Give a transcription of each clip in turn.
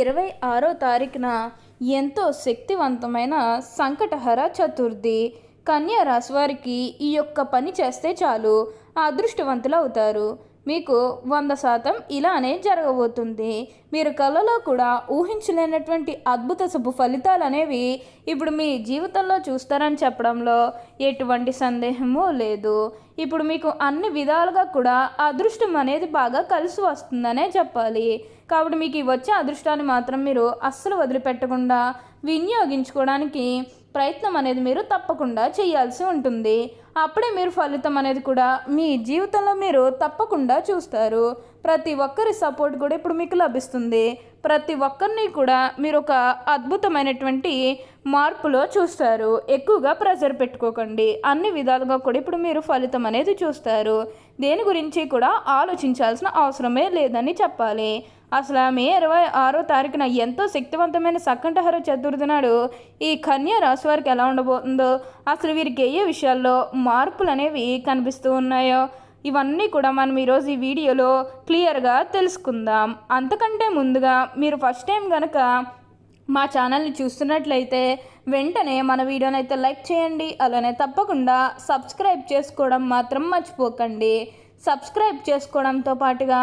ఇరవై ఆరో తారీఖున ఎంతో శక్తివంతమైన సంకటహర చతుర్థి. కన్యా రాశి వారికి ఈ యొక్క పని చేస్తే చాలు అదృష్టవంతులు అవుతారు. మీకు వంద శాతం ఇలానే జరగబోతుంది. మీరు కళలో కూడా ఊహించలేనటువంటి అద్భుత శుభ ఫలితాలు అనేవి ఇప్పుడు మీ జీవితంలో చూస్తారని చెప్పడంలో ఎటువంటి సందేహము లేదు. ఇప్పుడు మీకు అన్ని విధాలుగా కూడా అదృష్టం అనేది బాగా కలిసి వస్తుందనే చెప్పాలి. కాబట్టి మీకు ఈ వచ్చే అదృష్టాన్ని మాత్రం మీరు అస్సలు వదిలిపెట్టకుండా వినియోగించుకోవడానికి ప్రయత్నం అనేది మీరు తప్పకుండా చేయాల్సి ఉంటుంది. అప్పుడే మీరు ఫలితం అనేది కూడా మీ జీవితంలో మీరు తప్పకుండా చూస్తారు. ప్రతి ఒక్కరి సపోర్ట్ కూడా ఇప్పుడు మీకు లభిస్తుంది. ప్రతి ఒక్కరిని కూడా మీరు ఒక అద్భుతమైనటువంటి మార్పులో చూస్తారు. ఎక్కువగా ప్రెజర్ పెట్టుకోకండి. అన్ని విధాలుగా కూడా ఇప్పుడు మీరు ఫలితం అనేది చూస్తారు. దేని గురించి కూడా ఆలోచించాల్సిన అవసరమే లేదని చెప్పాలి. అసలు మే ఇరవై ఆరో తారీఖున ఎంతో శక్తివంతమైన సక్కంటహర చతుర్థి నాడు ఈ కన్యా రాశి వారికి ఎలా ఉండబోతుందో అసలు వీరికి ఏ ఏ విషయాల్లో మార్పులు అనేవి కనిపిస్తూ ఉన్నాయో ఇవన్నీ కూడా మనం ఈరోజు ఈ వీడియోలో క్లియర్గా తెలుసుకుందాం. అంతకంటే ముందుగా మీరు ఫస్ట్ టైం కనుక మా ఛానల్ని చూస్తున్నట్లయితే వెంటనే మన వీడియోని అయితే లైక్ చేయండి అలానే తప్పకుండా సబ్స్క్రైబ్ చేసుకోవడం మాత్రం మర్చిపోకండి. సబ్స్క్రైబ్ చేసుకోవడంతో పాటుగా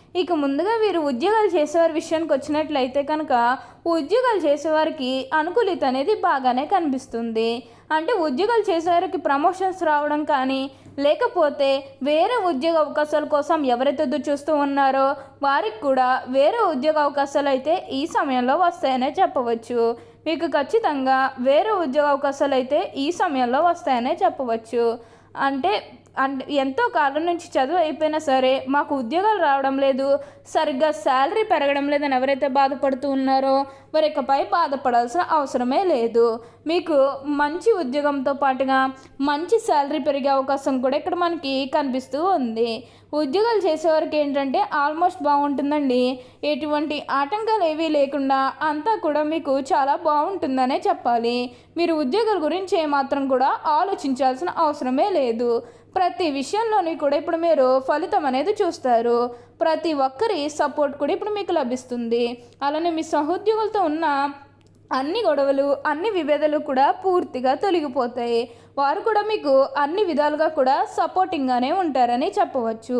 ఇక ముందుగా వీరు ఉద్యోగాలు చేసేవారి విషయానికి వచ్చినట్లయితే కనుక ఉద్యోగాలు చేసేవారికి అనుకూలిత అనేది బాగానే కనిపిస్తుంది. అంటే ఉద్యోగాలు చేసేవారికి ప్రమోషన్స్ రావడం కానీ లేకపోతే వేరే ఉద్యోగ అవకాశాల కోసం ఎవరైతే ఎదురు చూస్తూ ఉన్నారో వారికి కూడా వేరే ఉద్యోగ అవకాశాలు అయితే ఈ సమయంలో వస్తాయనే చెప్పవచ్చు. మీకు ఖచ్చితంగా వేరే ఉద్యోగ అవకాశాలు అయితే ఈ సమయంలో వస్తాయనే చెప్పవచ్చు. అంటే అంటే ఎంతో కాలం నుంచి చదువు అయిపోయినా సరే మాకు ఉద్యోగాలు రావడం లేదు. సరిగ్గా శాలరీ పెరగడం లేదని ఎవరైతే బాధపడుతూ ఉన్నారో వారి ఇకపై బాధపడాల్సిన అవసరమే లేదు. మీకు మంచి ఉద్యోగంతో పాటుగా మంచి శాలరీ పెరిగే అవకాశం కూడా ఇక్కడ మనకి కనిపిస్తూ ఉంది. ఉద్యోగాలు చేసేవారికి ఏంటంటే ఆల్మోస్ట్ బాగుంటుందండి. ఎటువంటి ఆటంకాలు ఏవీ లేకుండా అంతా కూడా మీకు చాలా బాగుంటుందనే చెప్పాలి. మీరు ఉద్యోగాల గురించి ఏమాత్రం కూడా ఆలోచించాల్సిన అవసరమే లేదు. ప్రతి విషయంలోని కూడా ఇప్పుడు మీరు ఫలితం అనేది చూస్తారు. ప్రతి ఒక్కరి సపోర్ట్ కూడా ఇప్పుడు మీకు లభిస్తుంది. అలానే మీ సహోద్యోగులతో ఉన్న అన్ని గొడవలు అన్ని విభేదాలు కూడా పూర్తిగా తొలగిపోతాయి. వారు కూడా మీకు అన్ని విధాలుగా కూడా సపోర్టింగ్గానే ఉంటారని చెప్పవచ్చు.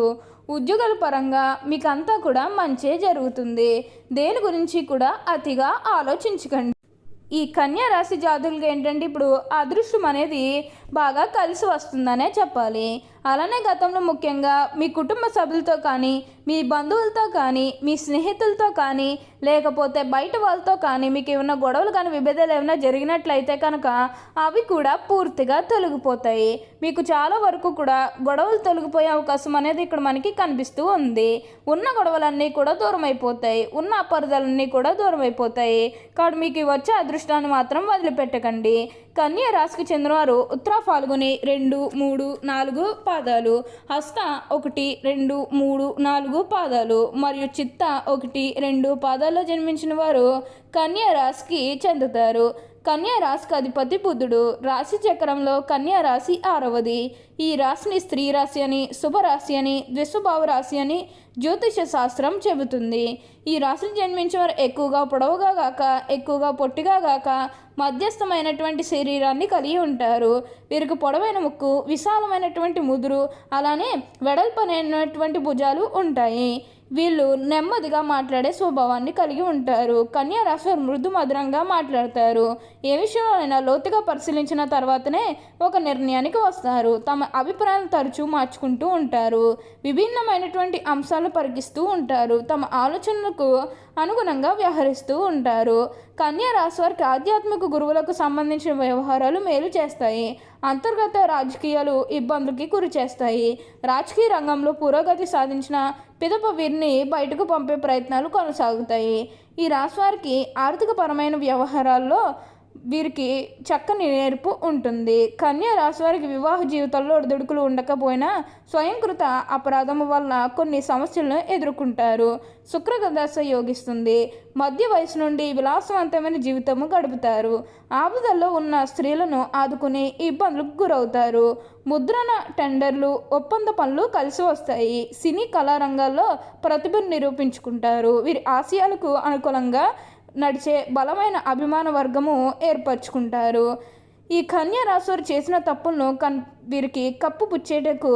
ఉద్యోగాల పరంగా మీకు అంతా కూడా మంచే జరుగుతుంది. దేని గురించి కూడా అతిగా ఆలోచించకండి. ఈ కన్యా రాశి జాతులకి ఏంటంటే ఇప్పుడు అదృష్టం అనేది బాగా కలిసి వస్తుందనే చెప్పాలి. అలానే గతంలో ముఖ్యంగా మీ కుటుంబ సభ్యులతో కానీ మీ బంధువులతో కానీ మీ స్నేహితులతో కానీ లేకపోతే బయట వాళ్ళతో కానీ మీకు ఏమైనా గొడవలు కానీ విభేదాలు ఏమైనా జరిగినట్లయితే కనుక అవి కూడా పూర్తిగా తొలగిపోతాయి. మీకు చాలా వరకు కూడా గొడవలు తొలగిపోయే అవకాశం అనేది ఇక్కడ మనకి కనిపిస్తూ ఉంది. ఉన్న గొడవలన్నీ కూడా దూరం అయిపోతాయి. ఉన్న అపరదలన్నీ కూడా దూరం అయిపోతాయి. కాబట్టి మీకు వచ్చే అదృష్టాన్ని మాత్రం వదిలిపెట్టకండి. కన్యా రాశికి చెందినవారు ఉత్తరా ఫాల్గుని రెండు మూడు నాలుగు పాదాలు. హస్త ఒకటి రెండు మూడు నాలుగు పాదాలు. మరియు చిత్త ఒకటి రెండు పాదాల్లో జన్మించిన వారు కన్యా రాశికి చెందుతారు. కన్యా రాశికి అధిపతి బుద్ధుడు రాశి చక్రంలో కన్యా రాశి ఆరవది. ఈ రాశిని స్త్రీ రాశి అని శుభరాశి అని ద్విస్వభావ రాశి అని జ్యోతిష శాస్త్రం చెబుతుంది. ఈ రాశిని జన్మించిన వారు ఎక్కువగా పొడవుగా గాక ఎక్కువగా పొట్టిగా గాక మధ్యస్థమైనటువంటి శరీరాన్ని కలిగి ఉంటారు. వీరికి పొడవైన ముక్కు విశాలమైనటువంటి ముదురు అలానే వెడల్పనైనటువంటి భుజాలు ఉంటాయి. వీళ్ళు నెమ్మదిగా మాట్లాడే స్వభావాన్ని కలిగి ఉంటారు. కన్యా రాశి వారు మృదు మధురంగా మాట్లాడతారు. ఏ విషయంలోనైనా లోతుగా పరిశీలించిన తర్వాతనే ఒక నిర్ణయానికి వస్తారు. తమ అభిప్రాయాలను తరచూ మార్చుకుంటూ ఉంటారు. విభిన్నమైనటువంటి అంశాలు పరిగిస్తూ ఉంటారు. తమ ఆలోచనలకు అనుగుణంగా వ్యవహరిస్తూ ఉంటారు. కన్యా రాశి వారికి ఆధ్యాత్మిక గురువులకు సంబంధించిన వ్యవహారాలు మేలు చేస్తాయి. అంతర్గత రాజకీయాలు ఇబ్బందులకి గురి చేస్తాయి. రాజకీయ రంగంలో పురోగతి సాధించిన పిదప వీరిని బయటకు పంపే ప్రయత్నాలు కొనసాగుతాయి. ఈ రాశి వారికి ఆర్థికపరమైన వ్యవహారాల్లో వీరికి చక్కని నేర్పు ఉంటుంది. కన్యా రాశి వారికి వివాహ జీవితంలో ఒడిదుడుకులు ఉండకపోయినా స్వయంకృత అపరాధము వల్ల కొన్ని సమస్యలను ఎదుర్కొంటారు. శుక్రదశ యోగిస్తుంది. మధ్య వయసు నుండి విలాసవంతమైన జీవితము గడుపుతారు. ఆపదల్లో ఉన్న స్త్రీలను ఆదుకుని ఇబ్బందులకు గురవుతారు. ముద్రణ టెండర్లు ఒప్పంద పనులు కలిసి వస్తాయి. సినీ కళారంగాల్లో ప్రతిభను నిరూపించుకుంటారు. వీరి ఆశయాలకు అనుకూలంగా నడిచే బలమైన అభిమాన వర్గము ఏర్పరచుకుంటారు. ఈ కన్యా రాశివారు చేసిన తప్పులను కన్ వీరికి కప్పు పుచ్చేటకు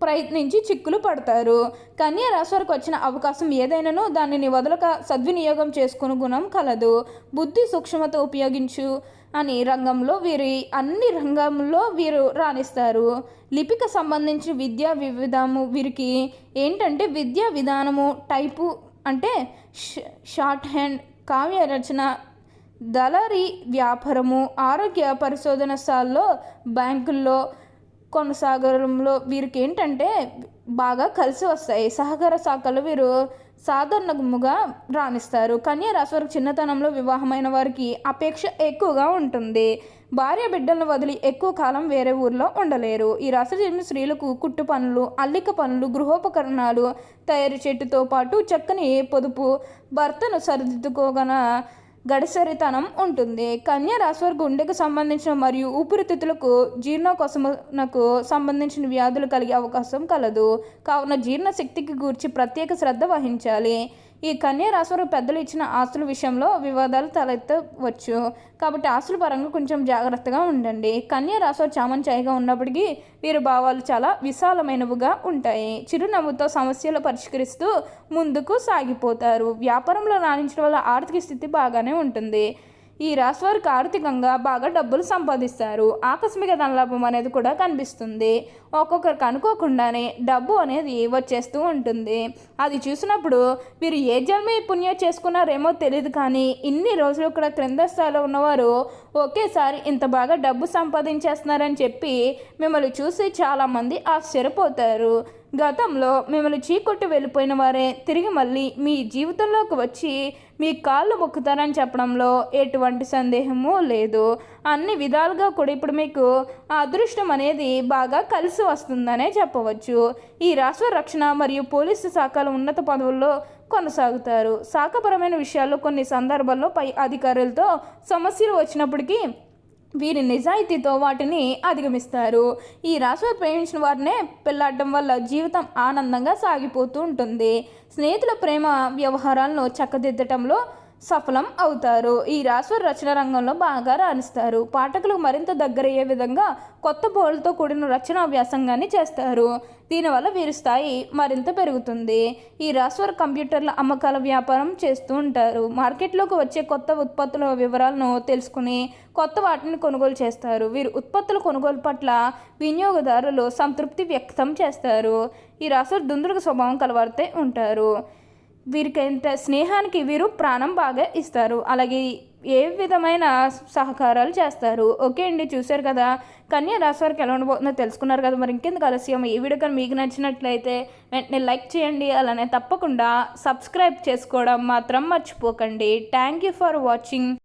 ప్రయత్నించి చిక్కులు పడతారు. కన్యా రాశివారికి వచ్చిన అవకాశం ఏదైనానో దానిని వదలక సద్వినియోగం చేసుకుని గుణం కలదు. బుద్ధి సూక్ష్మత ఉపయోగించు అని రంగంలో వీరి అన్ని రంగంలో వీరు రాణిస్తారు. లిపిక సంబంధించిన విద్యా వివిధము వీరికి ఏంటంటే విద్యా విధానము టైపు అంటే షార్ట్ హ్యాండ్ కావ్య రచన దళారీ వ్యాపారము ఆరోగ్య పరిశోధనశాలలో బ్యాంకుల్లో కొనసాగడంలో వీరికి ఏంటంటే బాగా కలిసి వస్తాయి. సహకార శాఖలు వీరు సాధారణముగా రాణిస్తారు. కన్యా రాశి వారికి చిన్నతనంలో వివాహమైన వారికి అపేక్ష ఎక్కువగా ఉంటుంది. భార్య బిడ్డలను వదిలి ఎక్కువ కాలం వేరే ఊర్లో ఉండలేరు. ఈ రాశి చెందిన స్త్రీలకు కుట్టు పనులు అల్లిక పనులు గృహోపకరణాలు తయారు చెట్టుతో పాటు చక్కని పొదుపు భర్తను సరిదిద్దుకోగల గడిసరితనం ఉంటుంది. కన్య రాశివారి గుండెకు సంబంధించిన మరియు ఊపిరితిత్తులకు జీర్ణకోశమునకు సంబంధించిన వ్యాధులు కలిగే అవకాశం కలదు. కావున జీర్ణశక్తికి గూర్చి ప్రత్యేక శ్రద్ధ వహించాలి. ఈ కన్యా రాశివారు పెద్దలు ఇచ్చిన ఆస్తుల విషయంలో వివాదాలు తలెత్తవచ్చు. కాబట్టి ఆస్తుల పరంగా కొంచెం జాగ్రత్తగా ఉండండి. కన్యా రాశివారు చామంచాయిగా ఉన్నప్పటికీ వీరి భావాలు చాలా విశాలమైనవిగా ఉంటాయి. చిరునవ్వుతో సమస్యలు పరిష్కరిస్తూ ముందుకు సాగిపోతారు. వ్యాపారంలో రాణించడం వల్ల ఆర్థిక స్థితి బాగానే ఉంటుంది. ఈ రాశి వారికి ఆర్థికంగా బాగా డబ్బులు సంపాదిస్తారు. ఆకస్మిక ధనలాభం అనేది కూడా కనిపిస్తుంది. ఒక్కొక్కరికి అనుకోకుండానే డబ్బు అనేది వచ్చేస్తూ ఉంటుంది. అది చూసినప్పుడు వీరు ఏ జన్మ పుణ్యం చేసుకున్నారేమో తెలియదు కానీ ఇన్ని రోజులు కూడా క్రింద స్థాయిలో ఉన్నవారు ఒకేసారి ఇంత బాగా డబ్బు సంపాదించేస్తున్నారని చెప్పి మిమ్మల్ని చూసి చాలామంది ఆశ్చర్యపోతారు. గతంలో మిమ్మల్ని చీకొట్టి వెళ్ళిపోయిన వారే తిరిగి మళ్ళీ మీ జీవితంలోకి వచ్చి మీ కాళ్ళు మొక్కుతారని చెప్పడంలో ఎటువంటి సందేహము లేదు. అన్ని విధాలుగా కూడా ఇప్పుడు మీకు ఆ అదృష్టం అనేది బాగా కలిసి వస్తుందనే చెప్పవచ్చు. ఈ రాష్ట్ర రక్షణ మరియు పోలీసు శాఖల ఉన్నత పదవుల్లో కొనసాగుతారు. శాఖపరమైన విషయాల్లో కొన్ని సందర్భాల్లో పై అధికారులతో సమస్యలు వచ్చినప్పటికీ వీరి నిజాయితీతో వాటిని అధిగమిస్తారు. ఈ రాశిలో ప్రేమించిన వారినే పెళ్ళాడడం వల్ల జీవితం ఆనందంగా సాగిపోతూ ఉంటుంది. స్నేహితుల ప్రేమ వ్యవహారాలను చక్కదిద్దటంలో సఫలం అవుతారు. ఈ రాసు రచన రంగంలో బాగా రాణిస్తారు. పాఠకులకు మరింత దగ్గరయ్యే విధంగా కొత్త బోల్తో కూడిన రచన వ్యాసంగాన్ని చేస్తారు. దీనివల్ల వీరి స్థాయి మరింత పెరుగుతుంది. ఈ రాశివారు కంప్యూటర్ల అమ్మకాల వ్యాపారం చేస్తూ ఉంటారు. మార్కెట్లోకి వచ్చే కొత్త ఉత్పత్తుల వివరాలను తెలుసుకుని కొత్త వాటిని కొనుగోలు చేస్తారు. వీరు ఉత్పత్తుల కొనుగోలు పట్ల వినియోగదారులు సంతృప్తి వ్యక్తం చేస్తారు. ఈ రాశి దుందుడుకు స్వభావం కలవారితే ఉంటారు. వీరికి ఎంత స్నేహానికి వీరు ప్రాణం బాగా ఇస్తారు. అలాగే ఏ విధమైన సహకారాలు చేస్తారు. ఓకే అండి చూశారు కదా. కన్యా రాశి వారికి ఎలా ఉండబోతుందో తెలుసుకున్నారు కదా. మరి ఇంకెందుకు ఆలస్యం? ఈ వీడియో కానీ మీకు నచ్చినట్లయితే వెంటనే లైక్ చేయండి. అలానే తప్పకుండా సబ్స్క్రైబ్ చేసుకోవడం మాత్రం మర్చిపోకండి. Thank you for watching.